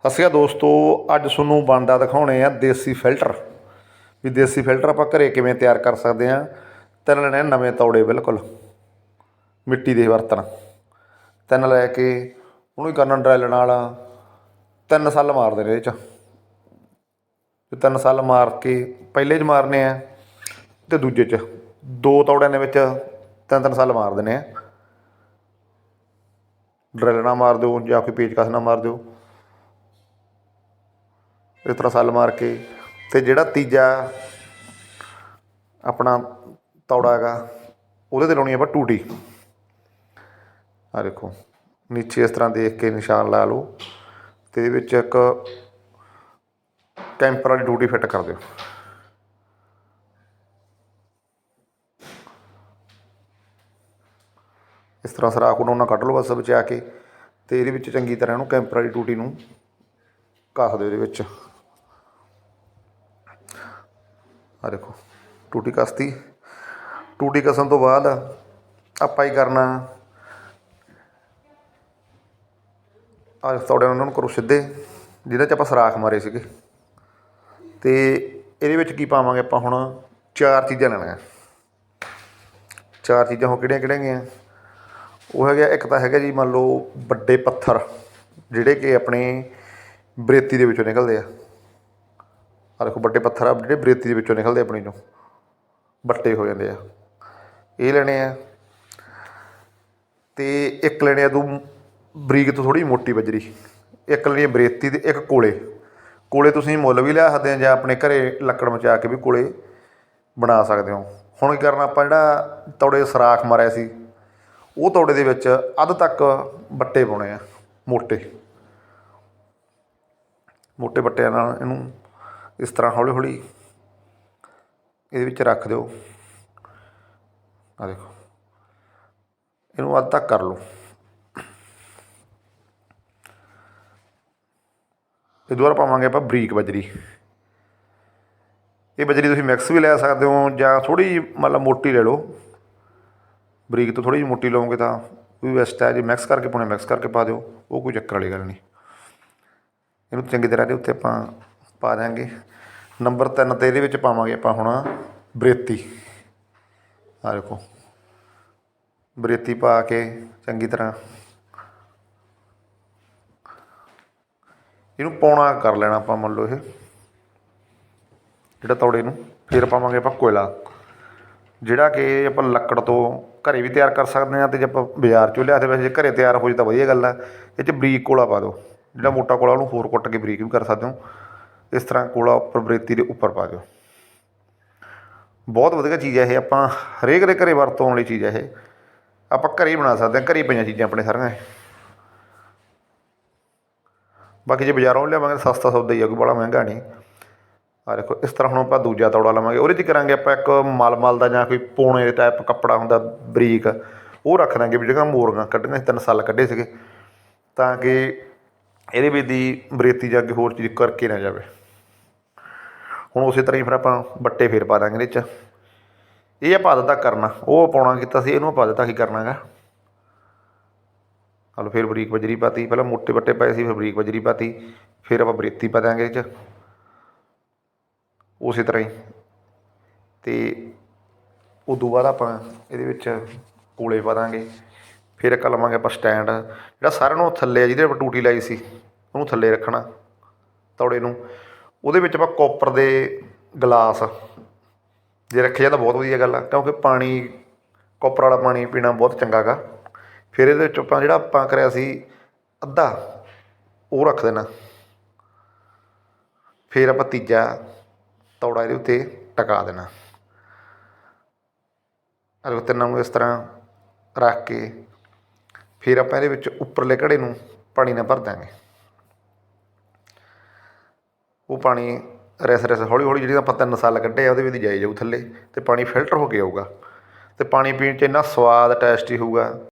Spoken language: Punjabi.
ਸਤਿ ਸ਼੍ਰੀ ਅਕਾਲ ਦੋਸਤੋ, ਅੱਜ ਤੁਹਾਨੂੰ ਬਾਂਡਾ ਦਿਖਾਉਣੇ ਆ ਦੇਸੀ ਫਿਲਟਰ। ਵੀ ਦੇਸੀ ਫਿਲਟਰ ਆਪਾਂ ਘਰੇ ਕਿਵੇਂ ਤਿਆਰ ਕਰ ਸਕਦੇ ਆ? ਤਿੰਨ ਲੈਣੇ ਨਵੇਂ ਤੌੜੇ, ਬਿਲਕੁਲ। ਮਿੱਟੀ ਦੇ ਬਰਤਨ। ਤਿੰਨ ਲੈ ਕੇ ਉਹਨੂੰ ਕਰਨਾ ਡਰੈਲ ਨਾਲ ਤਿੰਨ ਸੱਲ ਮਾਰਦੇ ਨੇ ਇਹ ਚ। ਤੇ ਤਿੰਨ ਸੱਲ ਮਾਰ ਕੇ ਪਹਿਲੇ 'ਚ ਮਾਰਨੇ ਆ ਤੇ ਦੂਜੇ 'ਚ। ਦੋ ਤੌੜਿਆਂ ਦੇ ਵਿੱਚ ਤਿੰਨ ਤਿੰਨ ਸੱਲ ਮਾਰ ਦੇਣੇ ਆ। ਡਰੈਲ ਨਾਲ ਮਾਰ ਦਿਓ ਜਾਂ ਕੋਈ ਪੇਚਕਸ ਨਾਲ ਮਾਰ ਦਿਓ। ਇਸ ਤਰ੍ਹਾਂ ਸੱਲ ਮਾਰ ਕੇ ਅਤੇ ਜਿਹੜਾ ਤੀਜਾ ਆਪਣਾ ਤੌੜਾ ਹੈਗਾ, ਉਹਦੇ ਤੇ ਲਾਉਣੀ ਆਪਾਂ ਟੂਟੀ ਆ ਦੇਖੋ, ਨੀਚੇ ਇਸ ਤਰ੍ਹਾਂ ਦੇਖ ਕੇ ਨਿਸ਼ਾਨ ਲਾ ਲਓ ਤੇ ਇਹਦੇ ਵਿੱਚ ਇੱਕ ਕੈਂਪਰ ਵਾਲੀ ਟੂਟੀ ਫਿੱਟ ਕਰ ਦਿਓ। ਇਸ ਤਰ੍ਹਾਂ ਸਰਾਖ ਨੂੰ ਉਹਨਾਂ ਕੱਢ ਲਓ ਬਸ ਬਚਾ ਕੇ ਤੇ ਇਹਦੇ ਵਿੱਚ ਚੰਗੀ ਤਰ੍ਹਾਂ ਇਹਨੂੰ ਕੈਂਪਰ ਵਾਲੀ ਟੂਟੀ ਨੂੰ ਕੱਸ ਦਿਓ ਇਹਦੇ ਵਿੱਚ। ਆ ਦੇਖੋ, ਟੂਟੀ ਕਸਤੀ। ਟੂਟੀ ਕਸਣ ਤੋਂ ਬਾਅਦ ਆਪਾਂ ਹੀ ਕਰਨਾ? ਆ ਤੌੜੇ ਉਹਨਾਂ ਨੂੰ ਕਰੋ ਸਿੱਧੇ, ਜਿਹਦੇ 'ਚ ਆਪਾਂ ਸਰਾਖ ਮਾਰੇ ਸੀਗੇ। ਤੇ ਇਹਦੇ ਵਿੱਚ ਕੀ ਪਾਵਾਂਗੇ ਆਪਾਂ ਹੁਣ? ਚਾਰ ਚੀਜ਼ਾਂ ਲੈਣੀਆਂ। ਚਾਰ ਚੀਜ਼ਾਂ ਹੋ ਕਿਹੜੀਆਂ ਕਿਹੜੀਆਂ ਗਈਆਂ? ਉਹ ਹੈਗਾ ਇੱਕ ਤਾਂ ਹੈਗਾ ਜੀ ਮੰਨ ਲਓ ਵੱਡੇ ਪੱਥਰ, ਜਿਹੜੇ ਕਿ ਆਪਣੇ ਬਰੇਤੀ ਦੇ ਵਿੱਚੋਂ ਨਿਕਲਦੇ ਆ। ਆ ਦੇਖੋ ਵੱਡੇ ਪੱਥਰ ਆ, ਜਿਹੜੇ ਬਰੇਤੀ ਦੇ ਵਿੱਚੋਂ ਨਿਕਲਦੇ ਆਪਣੀ ਚੋਂ ਵੱਟੇ ਹੋ ਜਾਂਦੇ ਆ। ਇਹ ਲੈਣੇ ਆ। ਤੇ ਇੱਕ ਲੈਣੇ ਆ ਤੂੰ ਬਰੀਕ ਤੋਂ ਥੋੜੀ ਮੋਟੀ ਬਜਰੀ। ਇੱਕ ਲੈਣੀ ਆ ਬਰੇਤੀ ਤੇ ਇੱਕ ਕੋਲੇ। ਕੋਲੇ ਤੁਸੀਂ ਮੁੱਲ ਵੀ ਲਿਆ ਸਕਦੇ ਆ ਜਾਂ ਆਪਣੇ ਘਰੇ ਲੱਕੜ ਮਚਾ ਕੇ ਵੀ ਕੋਲੇ ਬਣਾ ਸਕਦੇ ਹੋ। ਹੁਣ ਕੀ ਕਰਨਾ, ਆਪਾਂ ਜਿਹੜਾ ਤੌੜੇ ਸਰਾਖ ਮਾਰਿਆ ਸੀ, ਉਹ ਤੌੜੇ ਦੇ ਵਿੱਚ ਅੱਧ ਤੱਕ ਵੱਟੇ ਪਾਉਣੇ ਆ, ਮੋਟੇ। ਮੋਟੇ ਵੱਟਿਆਂ ਨਾਲ ਇਹਨੂੰ ਇਸ ਤਰ੍ਹਾਂ ਹੌਲੀ ਹੌਲੀ ਇਹਦੇ ਵਿੱਚ ਰੱਖ ਦਿਓ। ਆ ਦੇਖੋ। ਇਹਨੂੰ ਅੱਧ ਤੱਕ ਕਰ ਲਓ। ਇਹ ਦੁਬਾਰਾ ਪਾਵਾਂਗੇ ਆਪਾਂ ਬਰੀਕ ਬਜਰੀ। ਇਹ ਬਜਰੀ ਤੁਸੀਂ ਮਿਕਸ ਵੀ ਲੈ ਸਕਦੇ ਹੋ ਜਾਂ ਥੋੜੀ ਮਤਲਬ ਮੋਟੀ ਲੈ ਲਓ। ਬਰੀਕ ਤੋਂ ਥੋੜੀ ਜਿਹੀ ਮੋਟੀ ਲਓਗੇ ਤਾਂ ਉਹ ਵੀ ਬੈਸਟ ਹੈ ਜੇ ਮਿਕਸ ਕਰਕੇ ਪਾਉਣੇ ਮਿਕਸ ਕਰਕੇ ਪਾ ਦਿਓ। ਉਹ ਕੋਈ ਚੱਕਰ ਵਾਲੀ ਗੱਲ ਨਹੀਂ। ਇਹਨੂੰ ਚੰਗੀ ਤਰ੍ਹਾਂ ਦੇ ਉੱਤੇ ਆਪਾਂ ਪਾ ਦਿਆਂਗੇ ਨੰਬਰ 3 ਤੇ ਇਹਦੇ ਵਿੱਚ ਪਾਵਾਂਗੇ ਆਪਾਂ ਹੁਣ ਬਰੇਤੀ। ਆ ਦੇਖੋ। ਬਰੇਤੀ ਪਾ ਕੇ ਚੰਗੀ ਤਰ੍ਹਾਂ ਇਹਨੂੰ ਪੌਣਾ ਕਰ ਲੈਣਾ ਆਪਾਂ ਮੰਨ ਲਓ ਇਹ। ਜਿਹੜਾ ਤੌੜੇ ਨੂੰ ਫਿਰ ਪਾਵਾਂਗੇ ਆਪਾਂ ਕੋਇਲਾ। ਜਿਹੜਾ ਕਿ ਆਪਾਂ ਲੱਕੜ ਤੋਂ ਘਰੇ ਵੀ ਤਿਆਰ ਕਰ ਸਕਦੇ ਹਾਂ ਤੇ ਜੇ ਆਪਾਂ ਬਾਜ਼ਾਰ ਚੋਂ ਲਿਆ ਤੇ ਵੈਸੇ ਜੇ ਘਰੇ ਤਿਆਰ ਹੋ ਜੇ ਤਾਂ ਵਧੀਆ ਗੱਲ ਆ। ਇਹ 'ਚ ਬਰੀਕ ਕੋਲਾ ਪਾ ਦਿਓ। ਜਿਹੜਾ ਮੋਟਾ ਕੋਲਾ ਉਹਨੂੰ ਹੋਰ ਕੁੱਟ ਕੇ ਬਰੀਕ ਵੀ ਕਰ ਸਕਦੇ ਹੋ। ਇਸ ਤਰ੍ਹਾਂ ਕੋਲਾ ਉੱਪਰ ਬਰੇਤੀ ਦੇ ਉੱਪਰ ਪਾ ਦਿਓ। ਬਹੁਤ ਵਧੀਆ ਚੀਜ਼ ਹੈ ਇਹ, ਆਪਾਂ ਹਰੇਕ ਦੇ ਘਰੇ ਵਰਤੋਂ ਵਾਲੀ ਚੀਜ਼ ਹੈ ਇਹ। ਆਪਾਂ ਘਰੇ ਹੀ ਬਣਾ ਸਕਦੇ ਹਾਂ, ਘਰੇ ਹੀ ਪਈਆਂ ਚੀਜ਼ਾਂ ਆਪਣੇ ਸਾਰੀਆਂ ਬਾਕੀ ਜੇ ਬਾਜ਼ਾਰੋਂ ਲਿਆਵਾਂਗੇ ਸਸਤਾ ਸੌਦਾ ਹੀ ਆ, ਕੋਈ ਬੜਾ ਮਹਿੰਗਾ ਨਹੀਂ। ਆ ਦੇਖੋ, ਇਸ ਤਰ੍ਹਾਂ ਹੁਣ ਆਪਾਂ ਦੂਜਾ ਤੌੜਾ ਲਵਾਂਗੇ। ਉਹਦੇ 'ਚ ਕਰਾਂਗੇ ਆਪਾਂ ਇੱਕ ਮਲਮਲ ਦਾ ਜਾਂ ਕੋਈ ਪੋਣੇ ਟਾਈਪ ਕੱਪੜਾ ਹੁੰਦਾ, ਬਰੀਕ। ਉਹ ਰੱਖ ਦਾਂਗੇ ਵੀ ਜਿਹੜਾ ਮੋਰੀਆਂ ਕੱਢੀਆਂ ਤਿੰਨ ਸਾਲ ਕੱਢੇ ਸੀਗੇ। ਤਾਂ ਕਿ ਇਹਦੇ ਵਿੱਚ ਦੀ ਬਰੇਤੀ ਜਾ ਕੇ ਹੋਰ ਚੀਜ਼ ਕਰਕੇ ਨਾ ਜਾਵੇ। ਹੁਣ ਉਸੇ ਤਰ੍ਹਾਂ ਹੀ ਫਿਰ ਆਪਾਂ ਬੱਟੇ ਫੇਰ ਪਾ ਦਾਂਗੇ ਇਹਦੇ 'ਚ। ਇਹ ਆਪਾਂ ਅੱਧ ਤੱਕ ਕਰਨਾ। ਉਹ ਪਾਉਣਾ ਕੀਤਾ ਸੀ, ਇਹਨੂੰ ਆਪਾਂ ਅੱਧ ਤੱਕ ਹੀ ਕਰਨਾਗਾ। ਹਲੋ, ਫਿਰ ਬਰੀਕ ਬਜਰੀ ਪਾਤੀ। ਪਹਿਲਾਂ ਮੋਟੇ ਬੱਟੇ ਪਏ ਸੀ, ਫਿਰ ਬਰੀਕ ਬਜਰੀ ਪਾਤੀ। ਫਿਰ ਆਪਾਂ ਬਰੇਤੀ ਪਾ ਦਾਂਗੇ ਇਹ 'ਚ। ਉਸੇ ਤਰ੍ਹਾਂ ਹੀ। ਤੇ ਉਦੋਂ ਬਾਅਦ ਆਪਾਂ ਇਹਦੇ ਵਿੱਚ ਕੋਲੇ ਪਾ ਦਾਂਗੇ। ਫਿਰ ਇੱਕ ਲਵਾਂਗੇ ਆਪਾਂ ਸਟੈਂਡ। ਜਿਹੜਾ ਸਾਰਿਆਂ ਨੂੰ ਥੱਲੇ ਜਿਹਦੇ ਆਪਾਂ ਟੂਟੀ ਲਾਈ ਸੀ, ਉਹਨੂੰ ਥੱਲੇ ਰੱਖਣਾ। ਤੌੜੇ ਨੂੰ। ਉਹਦੇ ਵਿੱਚ ਆਪਾਂ ਕੋਪਰ ਦੇ ਗਲਾਸ ਜੇ ਰੱਖਿਆ ਤਾਂ ਬਹੁਤ ਵਧੀਆ ਗੱਲ ਆ, ਕਿਉਂਕਿ ਪਾਣੀ ਕੋਪਰ ਵਾਲਾ ਪਾਣੀ ਪੀਣਾ ਬਹੁਤ ਚੰਗਾ ਗਾ। ਫਿਰ ਇਹਦੇ ਵਿੱਚ ਆਪਾਂ ਜਿਹੜਾ ਆਪਾਂ ਕਰਿਆ ਸੀ ਅੱਧਾ, ਉਹ ਰੱਖ ਦੇਣਾ। ਫਿਰ ਆਪਾਂ ਤੀਜਾ ਤੌੜਾ ਇਹਦੇ ਉੱਤੇ ਟਕਾ ਦੇਣਾ। ਅਰ ਤਿੰਨਾਂ ਨੂੰ ਇਸ ਤਰ੍ਹਾਂ ਰੱਖ ਕੇ, ਫਿਰ ਆਪਾਂ ਇਹਦੇ ਵਿੱਚ ਉੱਪਰਲੇ ਘੜੇ ਨੂੰ ਪਾਣੀ ਨਾਲ ਭਰ ਦਾਂਗੇ ਉਹ ਪਾਣੀ ਰਸ ਰਸ ਹੌਲੀ ਹੌਲੀ ਜਿਹੜੀ ਆਪਾਂ ਤਿੰਨ ਸਾਲ ਕੱਢੇ ਆ, ਉਹਦੇ ਵਿੱਚ ਜਾਈ ਜਾਊ ਥੱਲੇ ਅਤੇ ਪਾਣੀ ਫਿਲਟਰ ਹੋ ਕੇ ਆਊਗਾ ਅਤੇ ਪਾਣੀ ਪੀਣ 'ਚ ਇੰਨਾ ਸਵਾਦ ਟੇਸਟੀ ਹੋਊਗਾ।